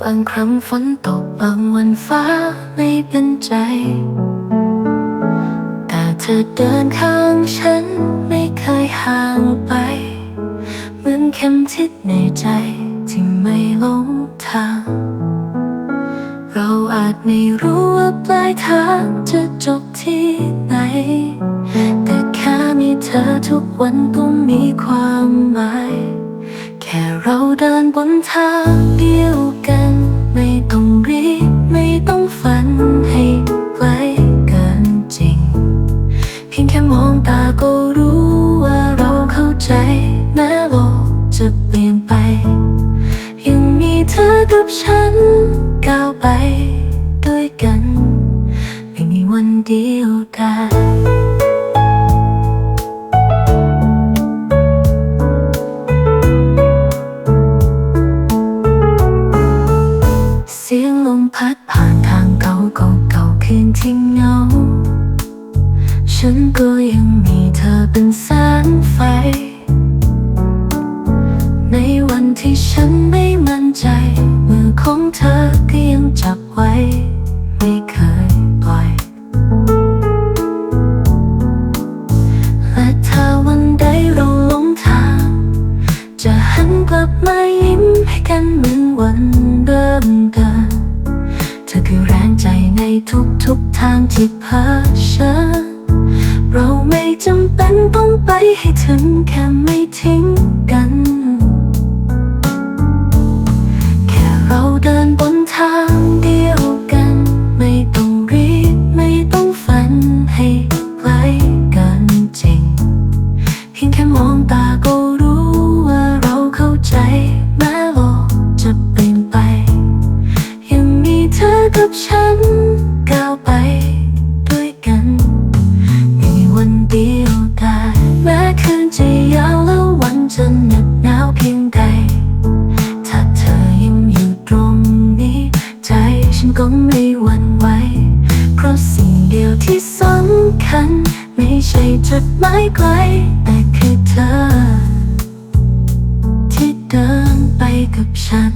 บางครั้งฝนตกบางวันฟ้าไม่เป็นใจ แต่เธอเดินข้างฉันไม่เคยห่างไป เหมือนเข็มทิศในใจที่ไม่หลงทาง เราอาจไม่รู้ว่าปลายทางจะจบที่ไหน แต่แค่มีเธอทุกวันก็มีความหมาย บนทางเดียวกัน ไม่ต้องรีบไม่ต้องฝันให้ไกลเกินจริง เพียงแค่มองตาก็รู้ว่าเราเข้าใจแม้โลกจะเปลี่ยนไป ยังมีเธอกับฉันก้าวไปด้วยกันไม่มีวันเดียวดาย คืนที่เหงา ฉันก็ยังมีเธอเป็นแสงไฟ ในวันที่ฉันไม่มั่นใจ มือของเธอก็ยังจับไว้ ไม่เคยปล่อยและถ้าวันใดเราหลงทาง จะหันกลับมายิ้มให้กันเหมือนวันเริ่มเดินเธอคือ ใจในทุกๆทางที่เผชิญเราไม่จำเป็นต้องไปให้ถึงแค่ไม่ทิ้งกัน แค่เราเดินบนทางเดียวกัน ไม่ต้องรีบไม่ต้องฝันให้ไกลกินจริง เพียงแค่มองตาก็รู้ว่าเราเข้าใจแม้โลกจะเปลี่ยนไป ยังมีเธอกับฉัน ก็ไม่หวั่นไหว เพราะสิ่งเดียวที่สำคัญ ไม่ใช่จุดหมายไกล แต่คือเธอ ที่เดินไปกับฉัน